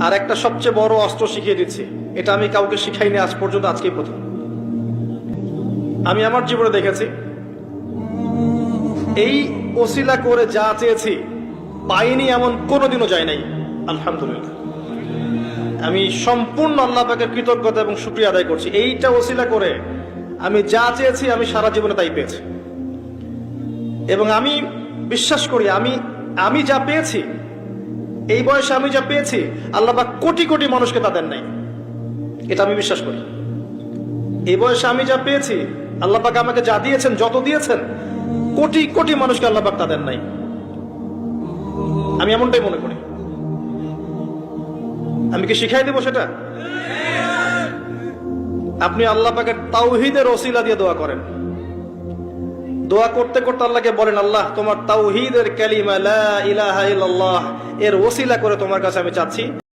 আর একটা সবচেয়ে বড় অস্ত্র শিখিয়ে দিচ্ছি। এটা আমি কাউকে শিখাইনি আজ পর্যন্ত, আজকেই প্রথম। আমি আমার জীবনে দেখেছি, এই ওসিলা করে যা চেয়েছি, পাইনি এমন কোনোদিনও যায় নাই, আলহামদুলিল্লাহ। আমি সম্পূর্ণ আল্লাহ কৃতজ্ঞতা এবং শুক্রিয়া আদায় করছি। এইটা ওসিলা করে আমি যা চেয়েছি, আমি সারা জীবনে তাই পেয়েছি। এবং আমি বিশ্বাস করি, আমি আমি যা পেয়েছি এই বয়সে আমি যা পেয়েছি, আল্লাহ কোটি কোটি মানুষকে তা দেন নাই। এটা আমি বিশ্বাস করি। এই বয়সে আমি যা পেয়েছি, আল্লাহ পাক আমাকে যা দিয়েছেন, যত দিয়েছেন, কোটি কোটি মানুষকে আল্লাহ পাক তা নাই। আমি এমনটাই মনে করি। আমি কি শিখাই দেবো সেটা? আপনি আল্লাহ পাকের তাওহিদের ওসিলা দিয়ে দোয়া করেন। দোয়া করতে করতে আল্লাহকে বলেন, আল্লাহ, তোমার তাওহিদের ক্যালিমা ইলাহা ইল্লাল্লাহ, এর ওসিলা করে তোমার কাছে আমি চাচ্ছি।